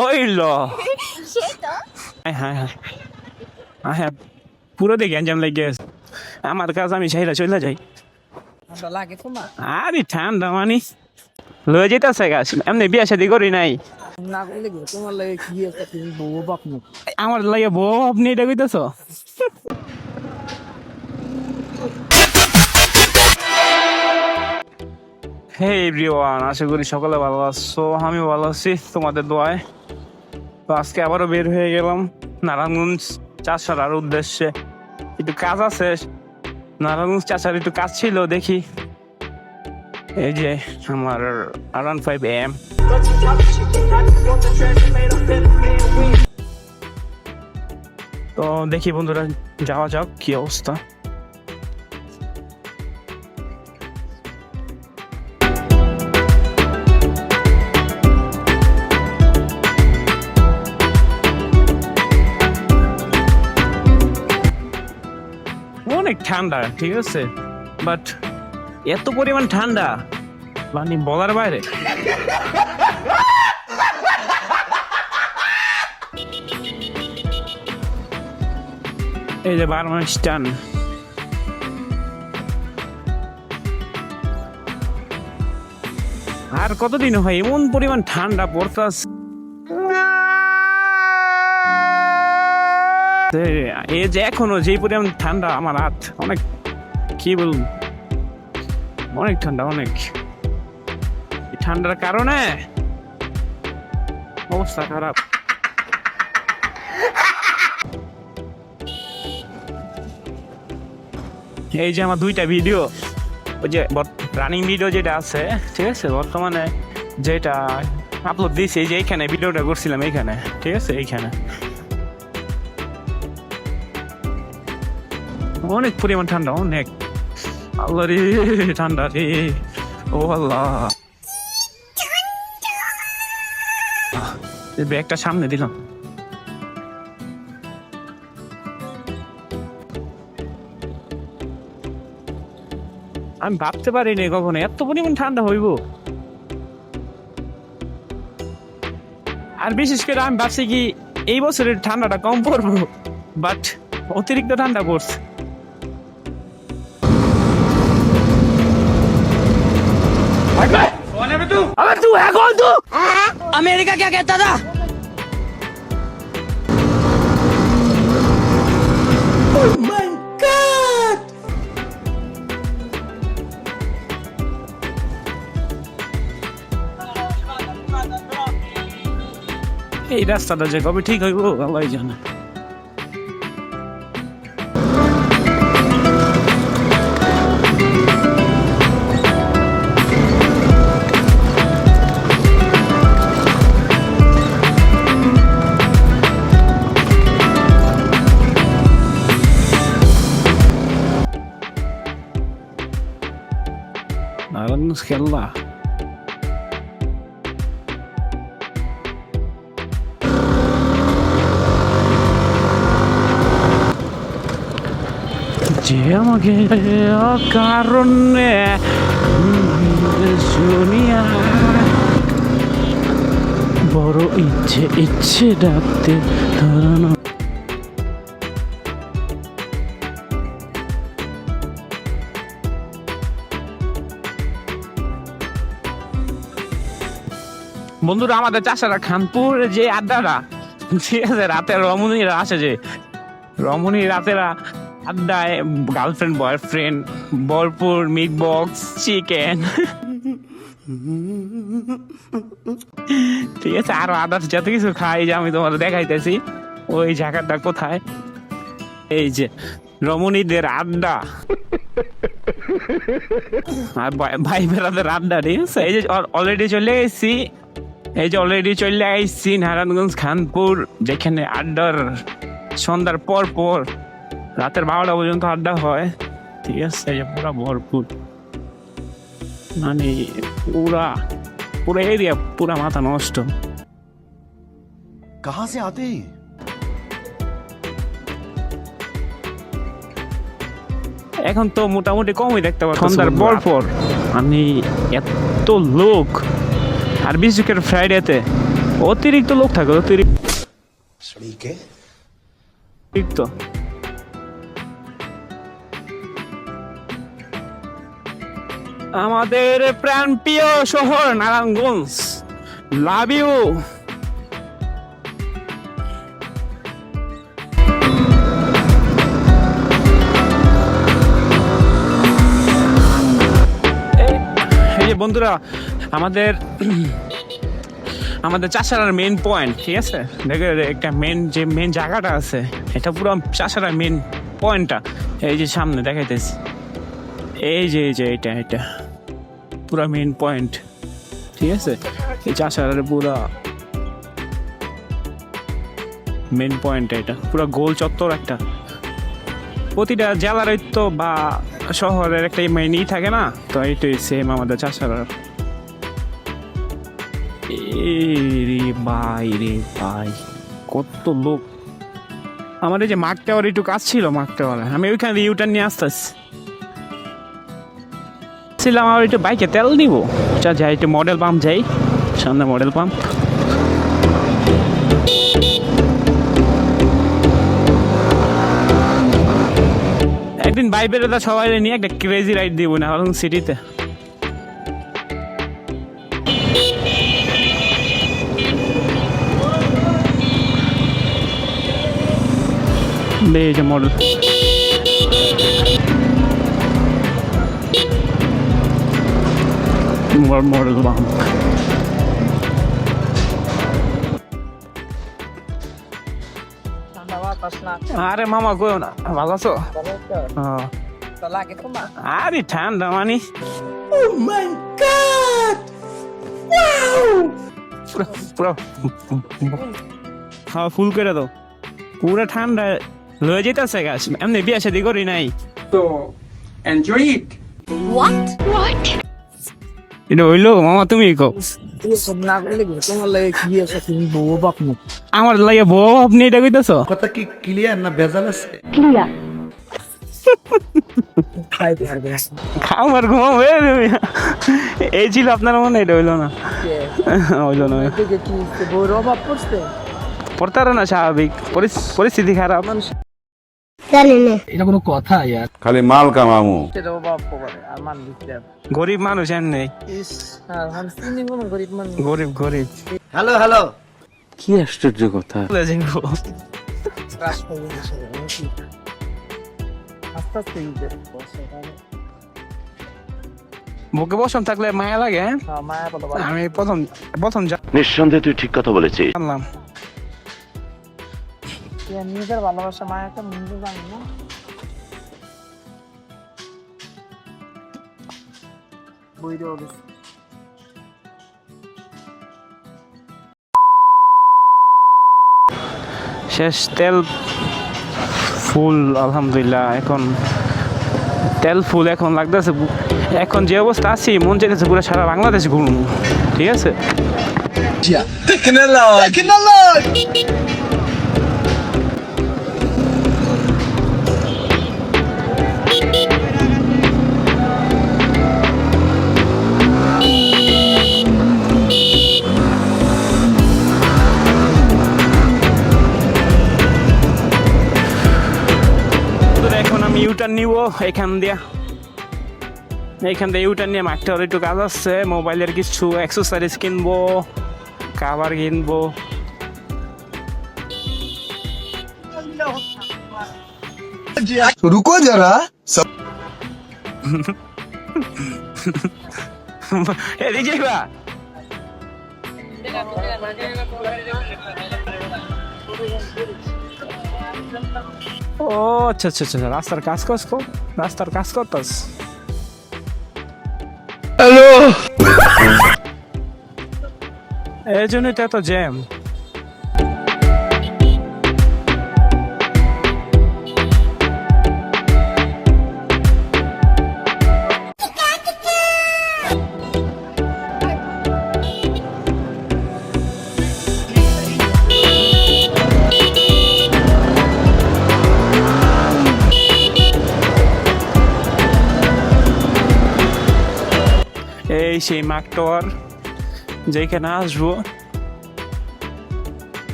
ওই ল হ্যাঁ হ্যাঁ হ্যাঁ। হ্যাঁ হ্যাঁ। পুরো দেখে গ্যাঞ্জাম লেগে আমার কাজ আমি সাইরা চলে যাই। আরে ঠান্ডা মানি। লয়ে যেতেছে গাছ এমনি বিয়া শাদি করি নাই। আমার লাগে বউ আপনি এটা কইতেছ? হে এভরিওয়ান আশা করি সকলে ভালো আছো আমি ভালো আছি তোমাদের দোয়ায়। তো আজকে আবারও বের হয়ে গেলাম নারায়ণগঞ্জ চাষার উদ্দেশ্যে। একটু কাজ আছে। নারায়ণগঞ্জ চাষার একটু কাজ ছিল, দেখি। এই যে আমার আর ওয়ান ফাইভ এম তো দেখি বন্ধুরা, যাওয়া যাক কি অবস্থা। ঠান্ডা, ঠিক আছে? বাট এত পরিমাণ ঠান্ডা মানে বলার বাইরে। এই যে বারো মাস টান আর কতদিন হয়? এমন পরিমাণ ঠান্ডা পড়তাস এই যে এখনও যেই পরিমাণ ঠান্ডা আমার হাত, অনেক কি বলুন অনেক ঠান্ডা, অনেক। ঠান্ডার কারণে অবস্থা খারাপ। এই যে আমার দুইটা ভিডিও ওই যে রানিং ভিডিও যেটা আছে, ঠিক আছে? বর্তমানে যেটা আপলোড দিয়েছি, এই যে এইখানে ভিডিওটা করছিলাম এইখানে, ঠিক আছে? এইখানে। অনেক পরিমাণ ঠান্ডা, অনেক। আল্লাহ রে, ঠান্ডা রে। ও আল্লাহ। ব্যাগটা সামনে দিলাম। আমি ভাবতে পারিনি কখনো, এত পরিমাণ ঠান্ডা হইব। আর বিশেষ করে আমি ভাবছি কি, এই বছরের ঠান্ডাটা কম পড়ব বাট অতিরিক্ত ঠান্ডা পড়ছে। अमेरिका क्या कहता था এই রাস্তাটা যে কবে ঠিক হইব আল্লাহ জানে নারায়ণ খেলা যে আমাকে কারণে শুনিয়া বড় ইচ্ছে ইচ্ছে ডাকতে ধরানো বন্ধুরা, আমাদের চাষারা খানপুর যে আড্ডাটা ঠিক আছে রাতে রমণীরা আসে যে রমণী রাতেরা আড্ডায় গার্লফ্রেন্ড বয়ফ্রেন্ড বরপুর মিট বক্স চিকেন ঠিক আছে, আরও আদার্স যত কিছু খাই যে আমি তোমার দেখাইতেছি। ওই জায়গাটা কোথায়? এই যে, রমণীদের আড্ডা। আর ভাই- ভাই বেড়াদের আড্ডা, ঠিক আছে? এই যে অলরেডি চলে এসেছি। এই যে অলরেডি চলে আইসি নারায়ণগঞ্জ খানপুর যেখানে আড্ডার সন্ধ্যার পর পর রাতের বারোটা পর্যন্ত আড্ডা হয় ঠিক আছে এই যে পুরা ভরপুর মানে পুরা পুরো এরিয়া পুরা মাথা নষ্ট कहां से आते हैं ये? এখন তো মোটামুটি কমই দেখতে পাচ্ছি সন্ধ্যার পর পর মানে এত লোক আর করে ফ্রাইডেতে অতিরিক্ত লোক থাকে অতিরিক্ত। অতিরিক্ত। আমাদের প্রাণপ্রিয় শহর নারায়ণগঞ্জ লাভ ইউ এই বন্ধুরা আমাদের আমাদের চাষারার মেন পয়েন্ট ঠিক আছে? দেখে একটা মেন যে মেন জায়গাটা আছে, এটা পুরো চাষারার মেন পয়েন্টটা এই যে সামনে দেখাইতেছি। এই যে এই যে এটা এটা পুরো মেন পয়েন্ট ঠিক আছে? এই চাষারার পুরো মেন পয়েন্ট এটা। পুরো গোল চত্বর একটা। প্রতিটা জেলারই তো বা শহরের একটা মেনই থাকে না? তো এইটাই সেম আমাদের চাষারার। রে ভাই রে ভাই, কত লোক। আমার এই যে মাঠ টাওয়ার একটু কাজ ছিল মাঠ টাওয়ারে, আমি ওইখানে ইউটার নিয়ে আসতেছি। ছিলাম আমার একটু বাইকে তেল নিব। চা যাই, একটু মডেল পাম্প যাই, সামনে মডেল পাম্প একদিন বাইবের সবাই নিয়ে একটা ক্রেজি রাইড দিব না সিটিতে এই যে মডেল মডেল বাম আরে মামা, কইও না। ভালো আছো? আরে ঠান্ডা মানি। পুরো হ্যাঁ ফুল করে দাও। পুরো ঠান্ডা লয়ে যেতেছে গাছ। এমনি বিয়া শাদি করি নাই। enjoy it. What? What? এটা হইল মামা তুমি কো এরকম না করলে কি? তোমার লাগে কি আছে? তুমি বউ বাপ মুখ আমার লাগে বউ আপনি এটা কইতেছো? কথা কি ক্লিয়ার না ভেজাল আছে? ঘুমাও তুমি। এই ছিল আপনার মনে এটা হইল না। হইল না? বউর অভাব পড়ছে? পড়তারও না স্বাভাবিক। পরিস্থিতি খারাপ। এটা কোনো কথা ইয়ার। খালি মাল কামামু। সেটা অভাব পড়ে আর মান দিতে গরিব মানুষ এমনি আর হাম চিনি কোনো গরিব মানুষ। গরিব গরিব। Hello hello. ভুলে যাইবো। ক্রাশ করে গেছে নাকি? আস্তে আস্তে বসে, তাহলে। বুকে বসম থাকলে মায়া লাগে হ্যাঁ? হ্যাঁ, মায়া আমি প্রথম প্রথম নিঃসন্দেহে তুই ঠিক কথা বলেছিস। জানলাম। নিজের ভালোবাসা মায়াটা নিজে জানি না বইরেও গেছে। শেষ তেল ফুল আলহামদুলিল্লাহ এখন তেল ফুল এখন লাগতেছে। এখন যে অবস্থা আছি মন চাইতেছে পুরো সারা বাংলাদেশ ঘুরুন ঠিক আছে? ইউটার্ন নিব এখান দিয়া। এইখান দিয়ে ইউটার্ন নিয়ে মাঠটা একটু কাজ আছে। মোবাইলের কিছু অ্যাক্সেসরিজ কিনবো কাভার কিনবো। রুকো যারা। এদিকে যাইবা ও আচ্ছা আচ্ছা আচ্ছা রাস্তার কাজ কাজ কর রাস্তার কাজ করতাস? হ্যালো এই জন্যই তো এত জ্যাম এই সেই মাক টাওয়ার যেখানে আসব।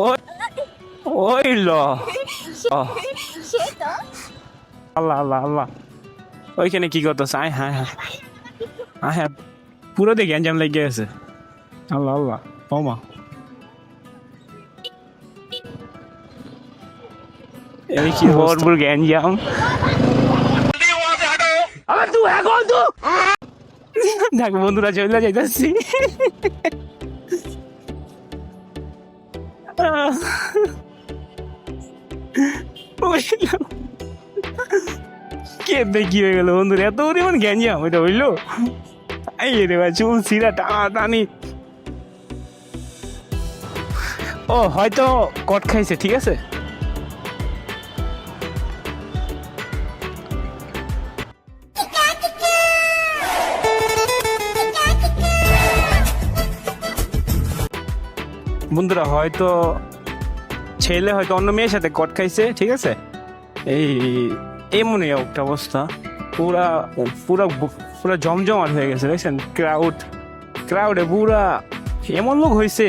ওই ওই ল। আল্লাহ আল্লাহ আল্লাহ। ওইখানে কি করতেছে? আয় হ্যাঁ হ্যাঁ আয় হ্যাঁ পুরো দেখি অ্যাঞ্জাম লেগে গেছে। আল্লাহ আল্লাহ। ওমা এই কি হরবুর গ্যাঞ্জাম। দেখ, বন্ধুরা চলে যাইতেছি। কে দেখি হয়ে গেল, বন্ধুরা? এত পরিমাণ গ্যাঞ্জাম এটা হইল। এই রে ভাই চুল, সিরা টানা টানি ও, হয়তো কট খাইছে, ঠিক আছে? বন্ধুরা, হয়তো ছেলে হয়তো অন্য মেয়ের সাথে কট খাইছে, ঠিক আছে? এই, এমনই একটা অবস্থা। পুরা পুরা পুরা জমজমাট হয়ে গেছে, দেখছেন? ক্রাউড ক্রাউডে পুরা এমন লোক হয়েছে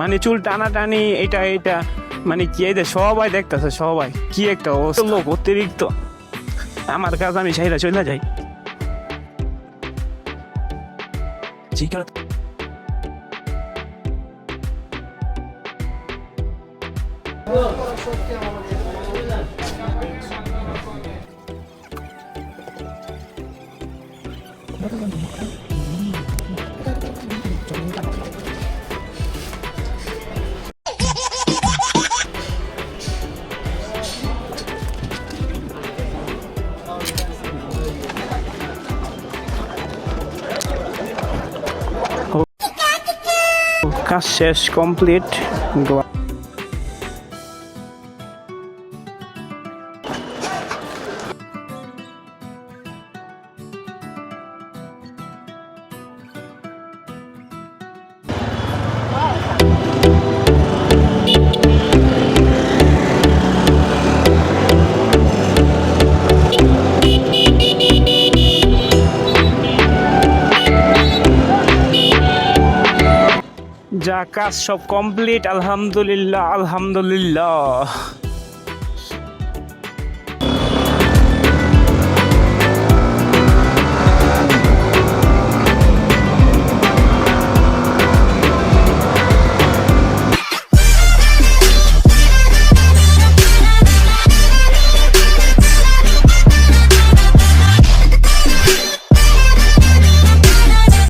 মানে চুল টানা টানি এটা এটা মানে কি এই সবাই দেখতেছে, সবাই। কি একটা অবস্থা। লোক অতিরিক্ত। আমার কাজ আমি সাইরা চলে যাই। ঠিক আছে শেষ কমপ্লিট। কাজ সব কমপ্লিট আলহামদুলিল্লাহ আলহামদুলিল্লাহ।